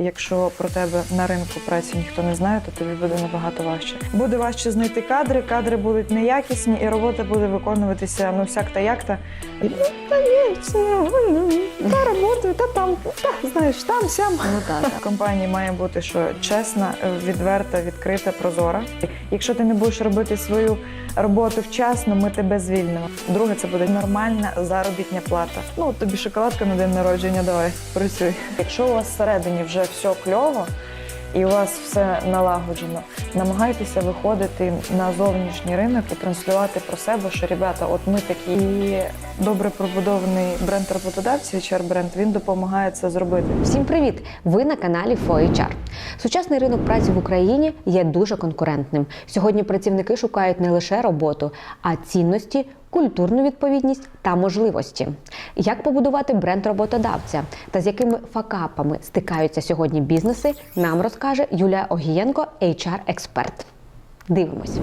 Якщо про тебе на ринку праці ніхто не знає, то тобі буде набагато важче. Буде важче знайти кадри, кадри будуть неякісні, і робота буде виконуватися ну всяк та як та. Ну, та ні, це ну, та робота, та там, та знаєш, там сям. Ну так, В компанії має бути що чесна, відверта, відкрита, прозора. Якщо ти не будеш робити свою роботу вчасно, ми тебе звільнимо. Друге, це буде нормальна заробітня плата. Ну тобі шоколадка на день народження. Давай працюй. Якщо у вас всередині вже все кльово. І у вас все налагоджено. Намагайтеся виходити на зовнішній ринок і транслювати про себе, що ребята, от ми такі І добре пробудований бренд роботодавців, HR бренд він допомагає це зробити. Всім привіт! Ви на каналі FOHR. Сучасний ринок праці в Україні є дуже конкурентним. Сьогодні працівники шукають не лише роботу, а цінності, культурну відповідність та можливості. Як побудувати бренд роботодавця та з якими факапами стикаються сьогодні бізнеси, нам розкаже Юлія Огієнко, HR-експерт. Дивимось.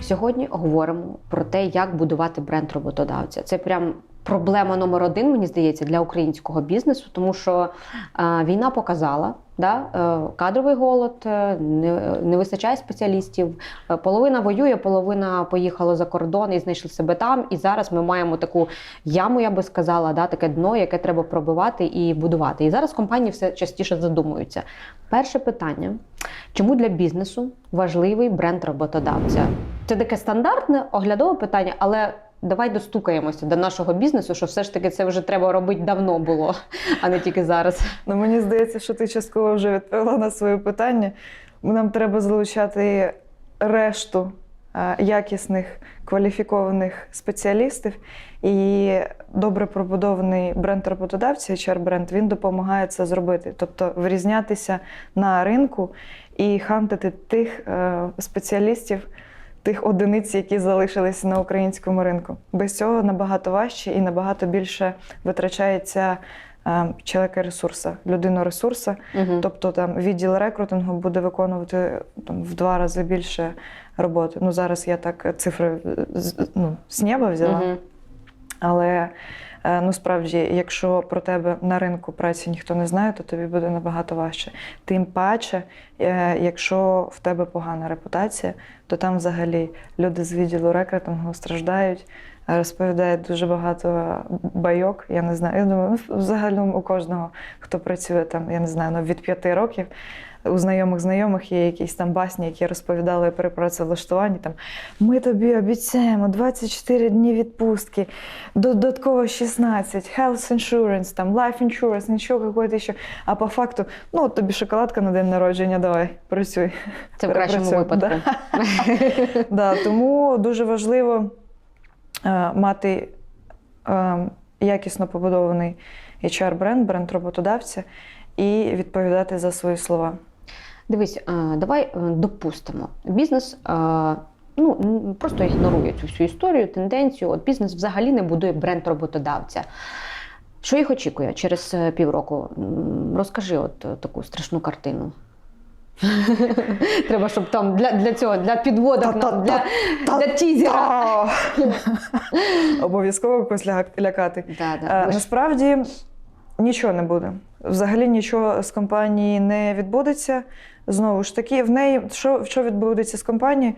Сьогодні говоримо про те, як будувати бренд роботодавця. Це прям проблема номер один, мені здається, для українського бізнесу, тому що е, війна показала. Да, е, кадровий голод, е, не, не вистачає спеціалістів. е, Половина воює, половина поїхала за кордон і знайшли себе там. І зараз ми маємо таку яму, я би сказала, да, таке дно, яке треба пробивати і будувати. І зараз компанії все частіше задумуються. Перше питання: чому для бізнесу важливий бренд роботодавця? Це таке стандартне оглядове питання, але давай достукаємося до нашого бізнесу, що все ж таки це вже треба робити давно було, а не тільки зараз. Ну, мені здається, що ти частково вже відповіла на своє питання. Нам треба залучати решту е, якісних кваліфікованих спеціалістів. І добре пробудований бренд роботодавця, HR-бренд, він допомагає це зробити. Тобто вирізнятися на ринку і хантити тих е, спеціалістів, тих одиниць, які залишилися на українському ринку. Без цього набагато важче і набагато більше витрачається е, чоловіка ресурса, людину ресурса. Угу. Тобто там відділ рекрутингу буде виконувати там, в два рази більше роботи. Ну зараз я так цифри з- ну, з неба взяла. Угу. Але е, ну справді, якщо про тебе на ринку праці ніхто не знає, то тобі буде набагато важче. Тим паче, е, якщо в тебе погана репутація, то там взагалі люди з відділу рекрутингу страждають. Розповідають дуже багато байок. Я не знаю. Я думаю, ну, взагалі у кожного, хто працює там, я не знаю, ну, від п'яти років. У знайомих знайомих є якісь там басні, які розповідали при працевлаштуванні. Там ми тобі обіцяємо 24 дні відпустки, додатково 16, health insurance, там life insurance, нічого какое-то ще. А по факту, ну от тобі шоколадка на день народження, давай, працюй. Це в кращому випадку. Да, тому дуже важливо е, мати е, якісно побудований HR-бренд, бренд роботодавця і відповідати за свої слова. Дивись, е, давай е, допустимо. Бізнес е, ну, просто ігнорує цю всю історію, тенденцію. От бізнес взагалі не будує бренд роботодавця. Що їх очікує через півроку? Розкажи от таку страшну картину. Треба, щоб там для, для цього, для підводок, для, для тізера. Обов'язково когось лякати. Да, да. Насправді нічого не буде. Взагалі нічого з компанії не відбудеться. Знову ж таки, в неї що, що відбудеться з компанією?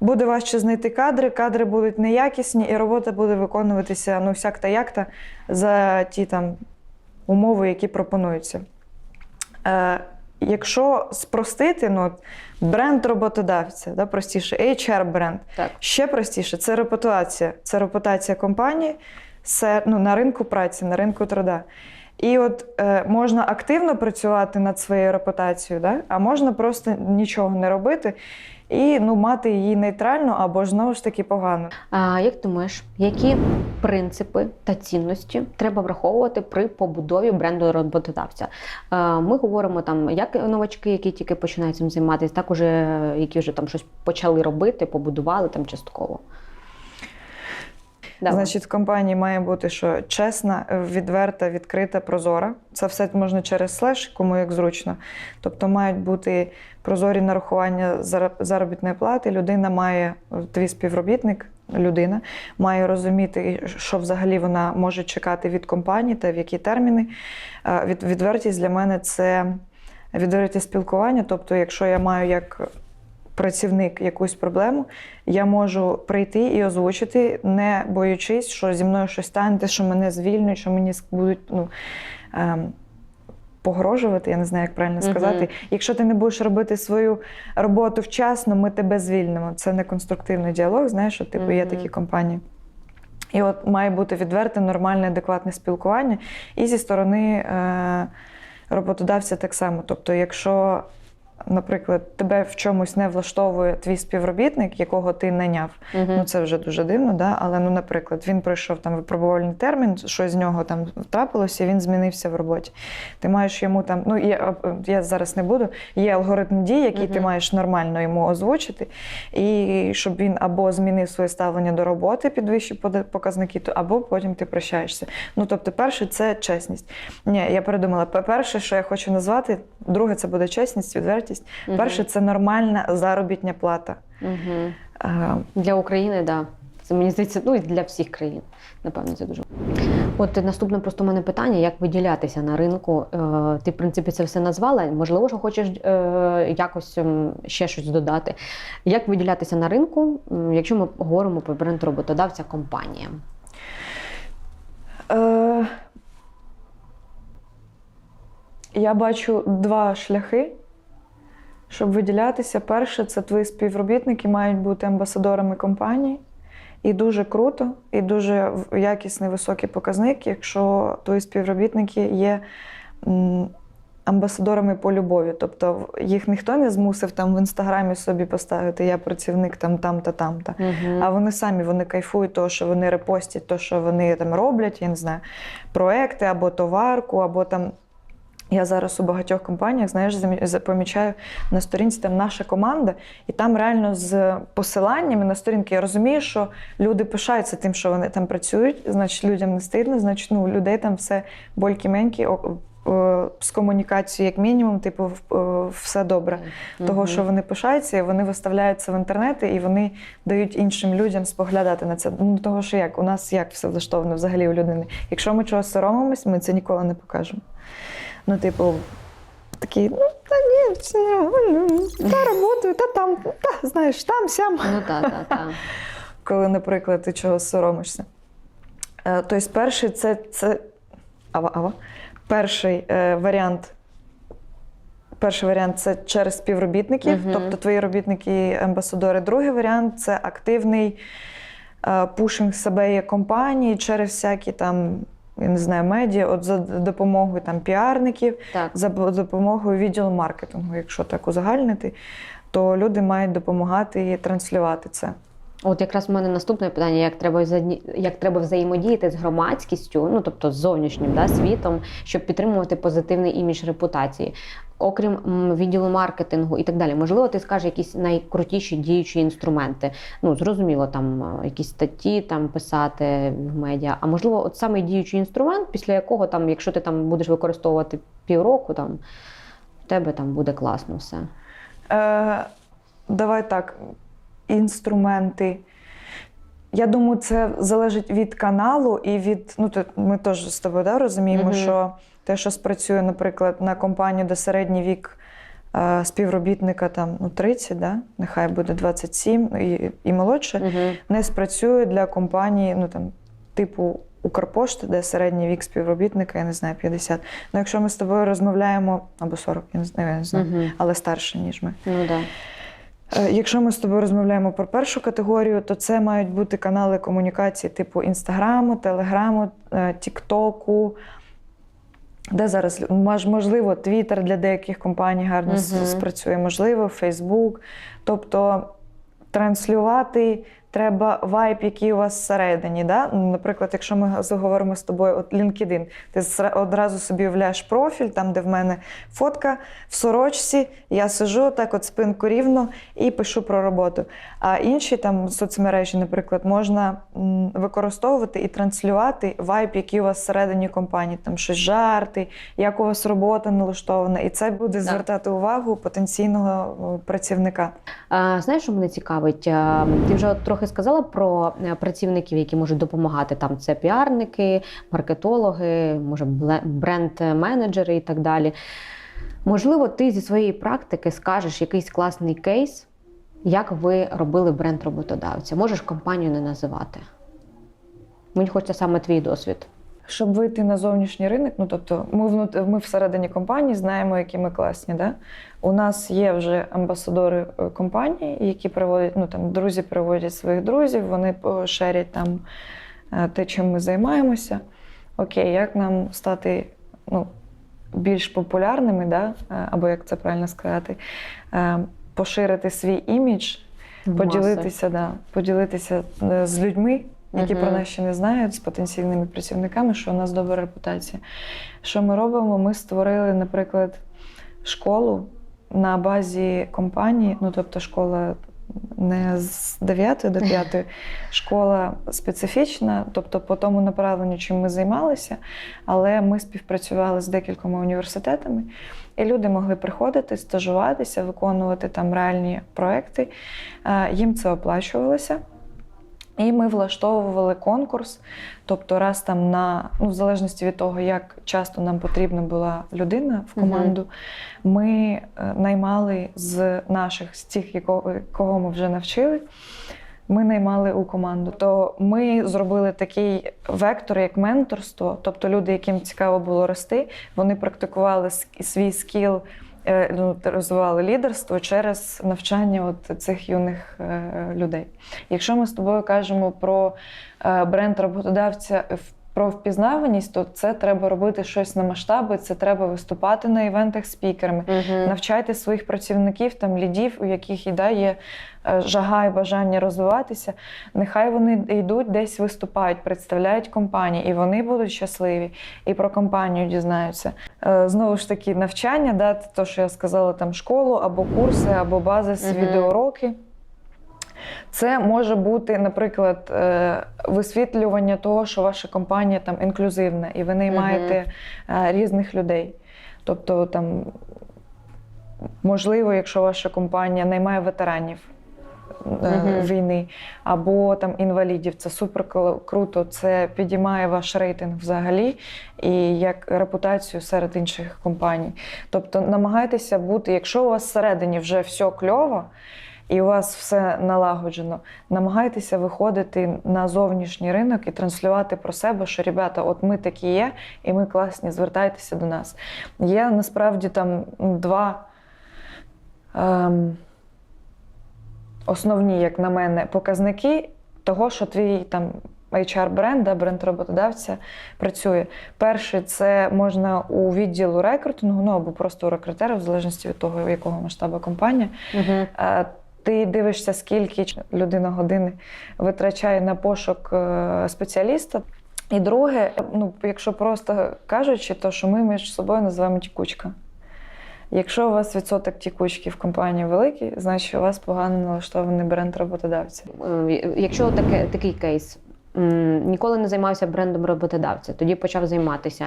Буде важче знайти кадри, кадри будуть неякісні, і робота буде виконуватися ну, всяк та як та за ті там умови, які пропонуються. Е, якщо спростити, ну, бренд роботодавця, да, простіше, HR-бренд, Так. Ще простіше це репутація. Це репутація компанії це, ну, на ринку праці, на ринку труда. І от е, можна активно працювати над своєю репутацією, да? а можна просто нічого не робити і ну, мати її нейтрально або знову ж таки погано. А як думаєш, які принципи та цінності треба враховувати при побудові бренду роботодавця? Е, Ми говоримо там як новачки, які тільки починають цим займатися, так уже які вже там щось почали робити, побудували там частково. Давай. Значить, в компанії має бути що чесна, відверта, відкрита, прозора. Це все можна через слеш, кому як зручно. Тобто мають бути прозорі нарахування заробітної плати. Людина має, твій співробітник людина має розуміти, що взагалі вона може чекати від компанії та в які терміни. Е, Від, відвертість для мене це відверте спілкування. Тобто, якщо я маю як працівник якусь проблему, я можу прийти і озвучити, не боючись, що зі мною щось станеться, що мене звільнять, що мені будуть ну, ем, погрожувати, я не знаю, як правильно сказати. Якщо ти не будеш робити свою роботу вчасно, ми тебе звільнимо. Це не конструктивний діалог, знаєш, що типу є такі компанії. І от має бути відверте, нормальне, адекватне спілкування. І зі сторони е, роботодавця так само. Тобто, якщо, наприклад, тебе в чомусь не влаштовує твій співробітник, якого ти наняв, Мгм. ну це вже дуже дивно, да? але ну, наприклад, він пройшов там випробувальний термін, щось з нього там трапилося, і він змінився в роботі. Ти маєш йому там, ну я, я зараз не буду, є алгоритм дій, який ти маєш нормально йому озвучити, і щоб він або змінив своє ставлення до роботи, підвищив показники, то або потім ти прощаєшся. Ну тобто, перше, це чесність. Ні, я передумала. Пе- Перше, що я хочу назвати, друге, це буде чесність, відвертість. Мгм. Перше, це нормальна заробітня плата. Мгм. Е, Для України, так. Да. Це мені здається, ну і для всіх країн. Напевно, це дуже. От наступне просто у мене питання: як виділятися на ринку? Е, Ти, в принципі, це все назвала. Можливо, що хочеш е, якось ем, ще щось додати. Як виділятися на ринку, якщо ми говоримо про бренд роботодавця компаніям? Е, я бачу два шляхи, щоб виділятися. Перше, це твої співробітники мають бути амбасадорами компанії. І дуже круто, і дуже якісний високий показник, якщо твої співробітники є амбасадорами по любові. Тобто їх ніхто не змусив там в інстаграмі собі поставити я працівник там, там та там та. Угу. А вони самі вони кайфують, того, що вони репостять, то, що вони там роблять, я не знаю, проекти або товарку, або там. Я зараз у багатьох компаніях, знаєш, помічаю на сторінці там наша команда, і там реально з посиланнями на сторінки я розумію, що люди пишаються тим, що вони там працюють, значить людям не стидно, значить ну, людей там все болькі-менькі, з комунікацією, як мінімум, типу, все добре того, що вони пишаються, і вони виставляються в інтернети, і вони дають іншим людям споглядати на це. Ну того, що як у нас як все влаштовано взагалі у людини. Якщо ми чогось соромимось, ми це ніколи не покажемо. Ну, типу, такі, ну та ні, нормально, та роботою, та там, та знаєш, там сям. Ну так, так, так. Коли, наприклад, ти чогось соромишся. Е, Тобто, перший це, це ава, ава. Перший е, варіант. Перший варіант це через співробітників, Мгм. тобто твої робітники, амбасадори. Другий варіант це активний е, пушинг себе як компанії через всякі там, я не знаю, медіа, от за допомогою там піарників, так. за допомогою відділу маркетингу, якщо так узагальнити, то люди мають допомагати і транслювати це. От якраз в мене наступне питання: як треба як треба взаємодіяти з громадськістю, ну тобто з зовнішнім да, світом, щоб підтримувати позитивний імідж репутації, окрім відділу маркетингу і так далі. Можливо, ти скажеш якісь найкрутіші діючі інструменти. Ну зрозуміло, там е, якісь статті там писати в медіа. А можливо, от саме діючий інструмент, після якого там, якщо ти там будеш використовувати півроку, там в тебе там буде класно все. Е, давай так, інструменти. Я думаю, це залежить від каналу і від. Ну, то ми теж з тобою да, розуміємо, Мгм. що те, що спрацює, наприклад, на компанію, де середній вік е, співробітника там, ну, 30, да? нехай буде 27 і, і молодше, Угу. не спрацює для компанії, ну там, типу Укрпошти, де середній вік співробітника, я не знаю, 50. Ну, якщо ми з тобою розмовляємо, або 40, я не знаю, я не знаю Угу. але старше, ніж ми. Ну да. Е, Якщо ми з тобою розмовляємо про першу категорію, то це мають бути канали комунікації типу Інстаграму, Телеграму, е, Тіктоку. Де зараз можливо Твіттер для деяких компаній гарно uh -huh. спрацює, можливо, Фейсбук. Тобто транслювати треба вайб, який у вас всередині. Да? Ну, Наприклад, якщо ми заговоримо з тобою, от LinkedIn, ти одразу собі уявляєш профіль, там, де в мене фотка в сорочці, я сижу так, от спинку рівно і пишу про роботу. А інші там соцмережі, наприклад, можна використовувати і транслювати вайб, який у вас всередині компанії, там щось жарти, як у вас робота налаштована, і це буде звертати увагу потенційного працівника. А, знаєш, що мене цікавить? Ти вже трохи трохи сказала про е, працівників, які можуть допомагати. Там це піарники, маркетологи, може бренд-менеджери і так далі. Можливо, ти зі своєї практики скажеш якийсь класний кейс, як ви робили бренд роботодавця. Можеш компанію не називати. Мені хочеться саме твій досвід. Щоб вийти на зовнішній ринок, ну тобто ми внут... ми всередині компанії знаємо, які ми класні. Да? У нас є вже амбасадори е, компанії, які приводять, ну там друзі приводять своїх друзів, вони шерять там е, те, чим ми займаємося. Окей, як нам стати ну, більш популярними, да? е, або як це правильно сказати, поширити свій імідж, поділитися, да, поділитися з людьми, які Мгм. про нас ще не знають, з потенційними працівниками, що у нас добра репутація. Що ми робимо? Ми створили, наприклад, школу на базі компанії, ну тобто школа. Не з 9 до 5 школа специфічна, тобто по тому направленню, чим ми займалися, але ми співпрацювали з декількома університетами, і люди могли приходити, стажуватися, виконувати там реальні проекти. Е, Їм це оплачувалося. І ми влаштовували конкурс. Тобто, раз там на ну, в залежності від того, як часто нам потрібна була людина в команду, ми е, наймали з наших, з тих, якого, кого ми вже навчили. Ми наймали у команду. То ми зробили такий вектор, як менторство. Тобто люди, яким цікаво було рости, вони практикували свій скіл, ну, розвивали лідерство через навчання от цих юних е, людей. Якщо ми з тобою кажемо про е, бренд роботодавця в- про впізнаваність, то це треба робити щось на масштаби, це треба виступати на івентах спікерами. Угу. Навчайте своїх працівників, там лідів, у яких і да, є е, жага і бажання розвиватися. Нехай вони йдуть десь виступають, представляють компанії, і вони будуть щасливі, і про компанію дізнаються. Е, Знову ж таки, навчання, да, то, що я сказала, там школу або курси, або базис, Мгм. відеоуроки. Це може бути, наприклад, е, висвітлювання того, що ваша компанія там інклюзивна, і ви наймаєте е, різних людей. Тобто, там, можливо, якщо ваша компанія наймає ветеранів Мгм. війни або там інвалідів, це супер круто. Це підіймає ваш рейтинг взагалі і як репутацію серед інших компаній. Тобто намагайтеся бути, якщо у вас всередині вже все кльово. І у вас все налагоджено. Намагайтеся виходити на зовнішній ринок і транслювати про себе, що ребята, от ми такі є, і ми класні, звертайтеся до нас. Є насправді там два ем, основні, як на мене, показники того, що твій там HR-бренд, да, бренд роботодавця працює. Перший це можна у відділу рекрутингу, ну або просто у рекрутера, в залежності від того, якого масштабу компанія. Угу. Ти дивишся, скільки людина години витрачає на пошук е, спеціаліста. І друге, ну, якщо просто кажучи, то що ми між собою називаємо тікучка. Якщо у вас відсоток тікучки в компанії великий, значить у вас погано налаштований бренд роботодавця. Е, Якщо таке, такий кейс. Ніколи не займався брендом роботодавця, тоді почав займатися.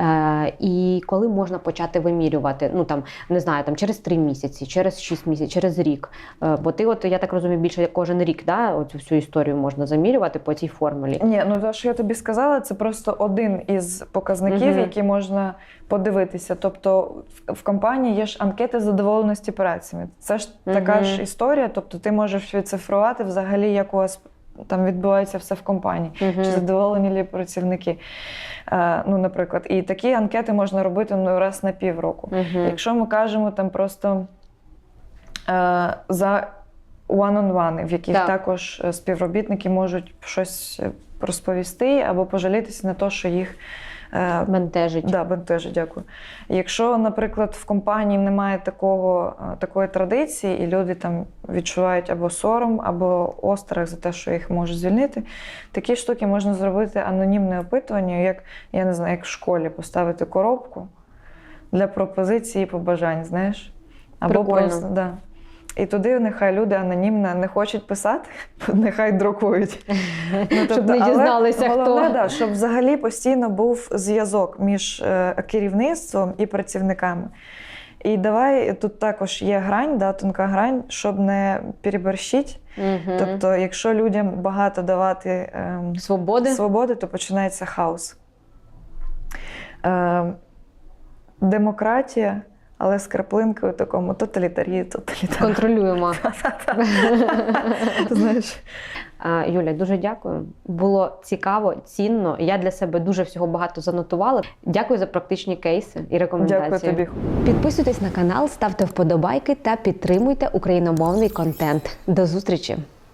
Е, і коли можна почати вимірювати? Ну там не знаю, там через три місяці, через шість місяців, через рік. Е, бо ти, от я так розумію, більше кожен рік, да, оцю всю історію можна замірювати по цій формулі. Ні, ну те, що я тобі сказала, це просто один із показників, Мгм. які можна подивитися. Тобто в- компанії є ж анкети задоволеності працями. Це ж така Мгм. ж історія. Тобто ти можеш відцифрувати взагалі, як у вас там відбувається все в компанії. Мгм. Чи задоволені лі працівники? Е, ну, наприклад, і такі анкети можна робити ну, раз на півроку. Мгм. Якщо ми кажемо там просто е, за one-on-one, в яких Так. також е, співробітники можуть щось е, розповісти або пожалітися на те, що їх Бентежить. Да, бентежить, дякую. Якщо, наприклад, в компанії немає такого, е, такої традиції, і люди там відчувають або сором, або острах за те, що їх можуть звільнити, такі штуки можна зробити анонімне опитування, як я не знаю, як в школі поставити коробку для пропозиції і побажань, знаєш? Або Прикольно. просто да. І туди нехай люди анонімно не хочуть писати, нехай друкують. Ну, Щоб не але дізналися, головне, хто. Да, щоб взагалі постійно був зв'язок між е, керівництвом і працівниками. І давай тут також є грань, да, тонка грань, щоб не переборщити. Мгм. Тобто, якщо людям багато давати ем, свободи. свободи, то починається хаос. Ем, демократія, але з краплинкою такому тоталітарії, тоталітарі. Контролюємо. Знаєш, Юля, дуже дякую. Було цікаво, цінно. Я для себе дуже всього багато занотувала. Дякую за практичні кейси і рекомендації. дякую тобі. Підписуйтесь на канал, ставте вподобайки та підтримуйте україномовний контент. До зустрічі!